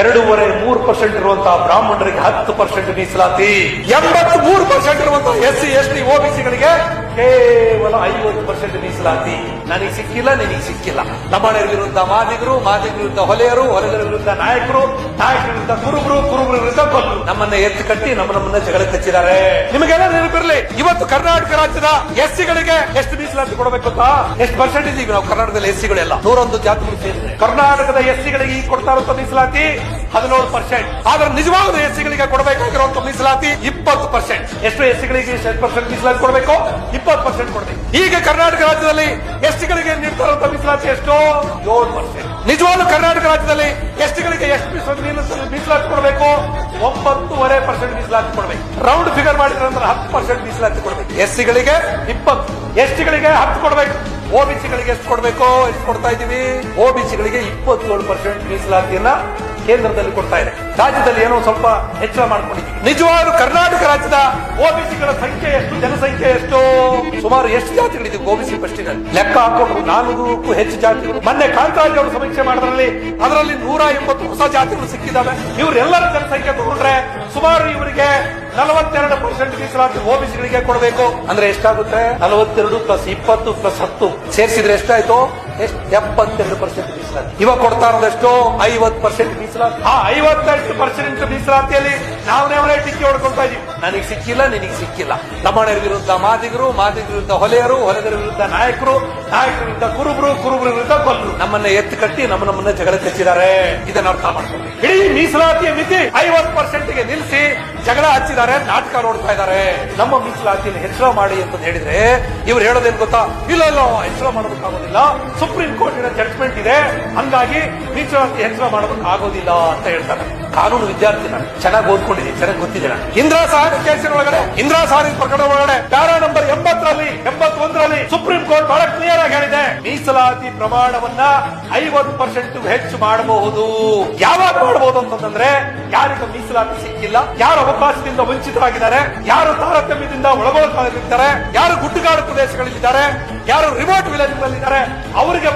ಎರಡೂವರೆ ಮೂರು ಪರ್ಸೆಂಟ್ ಇರುವಂತಹ ಬ್ರಾಹ್ಮಣರಿಗೆ ಹತ್ತು ಪರ್ಸೆಂಟ್ ಮೀಸಲಾತಿ. ಎಂಬತ್ತು ಮೂರು ಪರ್ಸೆಂಟ್ ಇರುವಂತಹ ಎಸ್ ಸಿ ಎಸ್ ಟಿ ಓಬಿಸಿಗಳಿಗೆ ಕೇವಲ ಐವತ್ತು ಪರ್ಸೆಂಟ್ ಮೀಸಲಾತಿ. ನನಗೆ ಸಿಕ್ಕಿಲ್ಲ, ನಿನಗೆ ಸಿಕ್ಕಿಲ್ಲ. ನಮ್ಮನೆಯ ವಿರುದ್ಧ ಮಾದಿಗರು, ಮಾದಿಗರ ವಿರುದ್ಧ ಹೊಲೆಯರು ಹೊಲೆಗರ ವಿರುದ್ಧ ನಾಯಕರು, ನಾಯಕರ ವಿರುದ್ಧ ಕುರುಬರು, ಕುರುಬರ ವಿರುದ್ಧ ನಮ್ಮನ್ನ ಎತ್ತು ಕಟ್ಟಿ ನಮ್ಮ ನಮ್ಮನ್ನ ಜಗಳ ಕಚ್ಚಿದ್ದಾರೆ ನಿಮಗೆಲ್ಲ ನೆನಪಿರಲಿ ಇವತ್ತು ಕರ್ನಾಟಕ ರಾಜ್ಯದ ಎಸ್ ಸಿಗಳಿಗೆ ಎಷ್ಟು ಮೀಸಲಾತಿ ಕೊಡಬೇಕು ಅಂತ? ಎಷ್ಟು ಪರ್ಸೆಂಟೇಜ್ ಈಗ ನಾವು ಕರ್ನಾಟಕದಲ್ಲಿ ಎಸ್ ಸಿಗಳೆಲ್ಲ ನೂರೊಂದು ಜಾತಿಗಳು ಸೇರಿದೆ. ಕರ್ನಾಟಕದ ಎಸ್ ಸಿಗಳಿಗೆ ಈಗ ಕೊಡ್ತಾ ಇರುವಂತ ಮೀಸಲಾತಿ ಹದಿನೇಳು ಪರ್ಸೆಂಟ್ ಆದ್ರೆ ನಿಜವಾದ ಎಸ್ ಸಿಗಳಿಗೆ ಕೊಡಬೇಕಾಗಿರುವಂತ ಮೀಸಲಾತಿ ಇಪ್ಪತ್ತು ಪರ್ಸೆಂಟ್ ಎಷ್ಟು ಎಸ್ ಸಿಗಳಿಗೆ ಎಷ್ಟು ಪರ್ಸೆಂಟ್ ಮೀಸಲಾತಿ ಕೊಡಬೇಕು? ಇಪ್ಪತ್ತು ಪರ್ಸೆಂಟ್ ಕೊಡಬೇಕು. ಈಗ ಕರ್ನಾಟಕ ರಾಜ್ಯದಲ್ಲಿ ಎಸ್ ಸಿಗಳಿಗೆ ನೀಡ್ತಾ ಇರುವಂತ ಮೀಸಲಾತಿ ಎಷ್ಟು? ಏಳು ಪರ್ಸೆಂಟ್ ನಿಜವಾದ ಕರ್ನಾಟಕ ರಾಜ್ಯದಲ್ಲಿ ಎಸ್ ಟಿಗಳಿಗೆ ಎಷ್ಟು ಮೀಸಲಾತಿ ಕೊಡಬೇಕು ಒಂಬತ್ತುವರೆ ಪರ್ಸೆಂಟ್ ಮೀಸಲಾತಿ ಕೊಡಬೇಕು ರೌಂಡ್ ಫಿಗರ್ ಮಾಡಿದ್ರೆ ಅಂದ್ರೆ ಹತ್ತು ಪರ್ಸೆಂಟ್ ಮೀಸಲಾತಿ ಕೊಡಬೇಕು ಎಸ್ ಸಿಗಳಿಗೆ ಇಪ್ಪತ್ತು ಎಸ್ ಟಿಗಳಿಗೆ ಹತ್ತು ಕೊಡಬೇಕು. ಓಬಿಸಿಗಳಿಗೆ ಎಷ್ಟು ಕೊಡಬೇಕು? ಎಷ್ಟು ಕೊಡ್ತಾ ಇದೀವಿ ಓಬಿಸಿಗಳಿಗೆ ಇಪ್ಪತ್ತೇಳು ಪರ್ಸೆಂಟ್ ಮೀಸಲಾತಿಯನ್ನ ಕೇಂದ್ರದಲ್ಲಿ ಕೊಡ್ತಾ ಇದೆ. ರಾಜ್ಯದಲ್ಲಿ ಏನೋ ಸ್ವಲ್ಪ ಹೆಚ್ಚಳ ಮಾಡ್ಕೊಂಡಿದ್ದೀವಿ ನಿಜವಾದ ಕರ್ನಾಟಕ ರಾಜ್ಯದ ಓಬಿಸಿಗಳ ಸಂಖ್ಯೆ ಎಷ್ಟು, ಜನಸಂಖ್ಯೆ ಎಷ್ಟು? ಸುಮಾರು ಎಷ್ಟು ಜಾತಿಗಳಿದೆ ಓಬಿಸಿ ಪಟ್ಟಿನಲ್ಲಿ ಲೆಕ್ಕ ಹಾಕೊಂಡು ನಾನೂರಕ್ಕೂ ಹೆಚ್ಚು ಜಾತಿಗಳು. ಮೊನ್ನೆ ಕಾಂತರಾಜ್ ಅವರು ಸಮೀಕ್ಷೆ ಮಾಡಿದ್ರಲ್ಲಿ ಅದರಲ್ಲಿ ನೂರ ಎಂಬತ್ತು ಹೊಸ ಜಾತಿಗಳು ಸಿಕ್ಕಿದ್ದಾವೆ. ಇವರೆಲ್ಲರ ಜನಸಂಖ್ಯೆ ತಗೊಂಡ್ರೆ ಸುಮಾರು ಇವರಿಗೆ ನಲವತ್ತೆರಡು ಪರ್ಸೆಂಟ್ ಮೀಸಲಾತಿ ಓಬಿಸಿಗಳಿಗೆ ಕೊಡಬೇಕು. ಅಂದ್ರೆ ಎಷ್ಟಾಗುತ್ತೆ? ನಲವತ್ತೆರಡು ಪ್ಲಸ್ ಇಪ್ಪತ್ತು ಪ್ಲಸ್ ಹತ್ತು. ಸೇರಿಸಿದ್ರೆ ಎಷ್ಟಾಯ್ತು? ಎಷ್ಟು ಎಪ್ಪತ್ತೆರಡು ಪರ್ಸೆಂಟ್ ಮೀಸಲಾತಿ. ಇವಾಗ ಕೊಡ್ತಾ ಇರೋದೆಷ್ಟು ಐವತ್ತು ಪರ್ಸೆಂಟ್ ಮೀಸಲಾತಿ. ಆ ಐವತ್ತೆಂಟು ಪರ್ಸೆಂಟ್ ಮೀಸಲಾತಿಯಲ್ಲಿ ನಾವು ನಾವೇ ಟಿಕ್ಕಿ ಹೊಡ್ಕೊಳ್ತಾ ಇದೀವಿ. ನನಗೆ ಸಿಕ್ಕಿಲ್ಲ, ನಿನಗೆ ಸಿಕ್ಕಿಲ್ಲ. ಲಮಾಣರ ವಿರುದ್ಧ ಮಾದಿಗರು, ಮಾದಿಗರ ವಿರುದ್ಧ ಹೊಲೆಯರು, ಹೊಲೆಗರ ವಿರುದ್ಧ ನಾಯಕರು, ನಾಯಕರ ವಿರುದ್ಧ ಕುರುಬರು, ಕುರುಬರ ವಿರುದ್ಧ ಕೊಲ್ಲರು ನಮ್ಮನ್ನ ಎತ್ತು ಕಟ್ಟಿ ನಮ್ಮ ನಮ್ಮನ್ನ ಜಗಳ ಕಚ್ಚಿದ್ದಾರೆ. ಇದನ್ನ ಅರ್ಥ ಮಾಡ್ಕೊಂಡು ಇಡೀ ಮೀಸಲಾತಿಯ ಮಿತಿ ಐವತ್ತು ಪರ್ಸೆಂಟ್ಗೆ ನಿಲ್ಲಿಸಿ ಜಗಳ ಹಚ್ಚಿದ್ದಾರೆ, ನಾಟಕ ನೋಡ್ತಾ ಇದ್ದಾರೆ. ನಮ್ಮ ಮೀಸಲಾತಿಯನ್ನು ಹೆಚ್ಚಳ ಮಾಡಿ ಅಂತ ಹೇಳಿದ್ರೆ ಇವ್ರು ಹೇಳೋದೇನ್ ಗೊತ್ತಾ? ಇಲ್ಲ ಇಲ್ಲ, ಹೆಚ್ಚಳ ಮಾಡೋದಕ್ಕಾಗೋದಿಲ್ಲ ಸುಪ್ರೀಂ ಕೋರ್ಟಿನ ಜಡ್ಜ್ಮೆಂಟ್ ಇದೆ. ಹಂಗಾಗಿ ಮೀಸಲಾತಿ ಹೆಚ್ಚಳ ಮಾಡೋದಕ್ಕಾಗೋದಿಲ್ಲ ಅಂತ ಹೇಳ್ತಾರೆ. ಕಾನೂನು ವಿದ್ಯಾರ್ಥಿ ನಾನು. ಚೆನ್ನಾಗಿ ಓದ್ಕೊಂಡಿದ್ದೀನಿ, ಚೆನ್ನಾಗಿ ಗೊತ್ತಿದೆ ನಾನು. ಇಂದಿರಾ ಕೇಸಿನ ಒಳಗಡೆ, ಇಂದಿರಾ ಸಹಾಯ ಪ್ರಕರಣ ಒಳಗಡೆ ಪ್ಯಾರಾ ನಂಬರ್ ಎಂಬತ್ತರಲ್ಲಿ, ಎಂಬತ್ತೊಂದರಲ್ಲಿ ಸುಪ್ರೀಂ ಕೋರ್ಟ್ ಬಹಳ ಕ್ಲಿಯರ್ ಆಗಿ ಹೇಳಿದೆ. ಮೀಸಲಾತಿ ಪ್ರಮಾಣವನ್ನ ಐವತ್ತು ಪರ್ಸೆಂಟ್ ಹೆಚ್ಚು ಮಾಡಬಹುದು. ಯಾವಾಗ ಮಾಡಬಹುದು ಅಂತಂದ್ರೆ, ಯಾರಿಗೂ ಮೀಸಲಾತಿ ಸಿಕ್ಕಿಲ್ಲ. ಯಾರು ಅವಕಾಶದಿಂದ ವಂಚಿತರಾಗಿದ್ದಾರೆ, ಯಾರು ತಾರತಮ್ಯದಿಂದ ಒಳಗೊಳಗಾಗಿದ್ದಾರೆ ಯಾರು ಗುಡ್ಡಗಾಡು ಪ್ರದೇಶಗಳಲ್ಲಿದ್ದಾರೆ, ಯಾರು ರಿಮೋಟ್ ವಿಲೇಜ್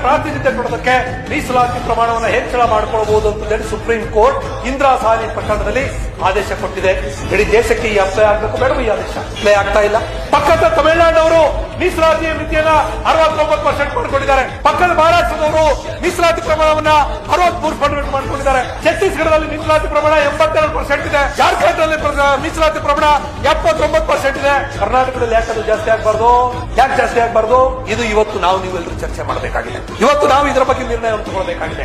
ಪ್ರಾತಿನಿಧ್ಯ ಕೊಡೋದಕ್ಕೆ ಮೀಸಲಾತಿ ಪ್ರಮಾಣವನ್ನು ಹೆಚ್ಚಳ ಮಾಡಿಕೊಳ್ಳಬಹುದು ಅಂತ ಹೇಳಿ ಸುಪ್ರೀಂ ಕೋರ್ಟ್ ಇಂದಿರಾ ಸಾಲಿ ಪ್ರಕರಣದಲ್ಲಿ ಆದೇಶ ಕೊಟ್ಟಿದೆ. ಇಡೀ ದೇಶಕ್ಕೆ ಈ ಅಪ್ಲೈ ಆಗಬೇಕು ಬೇಡ ಈ ಆದೇಶ? ಅಪ್ಲೈ ಆಗ್ತಾ ಇಲ್ಲ. ಪಕ್ಕದ ತಮಿಳುನಾಡವರು ಮೀಸಲಾತಿಯ ಮಿತಿಯನ್ನ ಅರವತ್ತೊಂಬತ್ತು ಪರ್ಸೆಂಟ್ ಮಾಡ್ಕೊಂಡಿದ್ದಾರೆ. ಪಕ್ಕದ ಮಹಾರಾಷ್ಟ್ರದವರು ಮೀಸಲಾತಿ ಪ್ರಮಾಣವನ್ನ ಅರವತ್ಮೂರು ಪರ್ಸೆಂಟ್ ಮಾಡ್ಕೊಂಡಿದ್ದಾರೆ. ಛತ್ತೀಸ್ಗಢದಲ್ಲಿ ಮೀಸಲಾತಿ ಪ್ರಮಾಣ ಎಂಬತ್ತೆರಡು ಪರ್ಸೆಂಟ್ ಇದೆ. ಜಾರ್ಖಂಡ್ನಲ್ಲಿ ಮೀಸಲಾತಿ ಪ್ರಮಾಣ ಎಪ್ಪತ್ತೊಂಬತ್ತು ಪರ್ಸೆಂಟ್ ಇದೆ. ಕರ್ನಾಟಕದಲ್ಲಿ ಯಾಕೆ ಅದು ಜಾಸ್ತಿ ಆಗಬಾರ್ದು? ಯಾಕೆ ಜಾಸ್ತಿ ಆಗಬಾರ್ದು? ಇದು ಇವತ್ತು ನಾವು ನೀವೆಲ್ಲರೂ ಚರ್ಚೆ ಮಾಡಬೇಕಾಗಿದೆ. ಇವತ್ತು ನಾವು ಇದರ ಬಗ್ಗೆ ನಿರ್ಣಯ ತಗೊಳ್ಬೇಕಾಗಿದೆ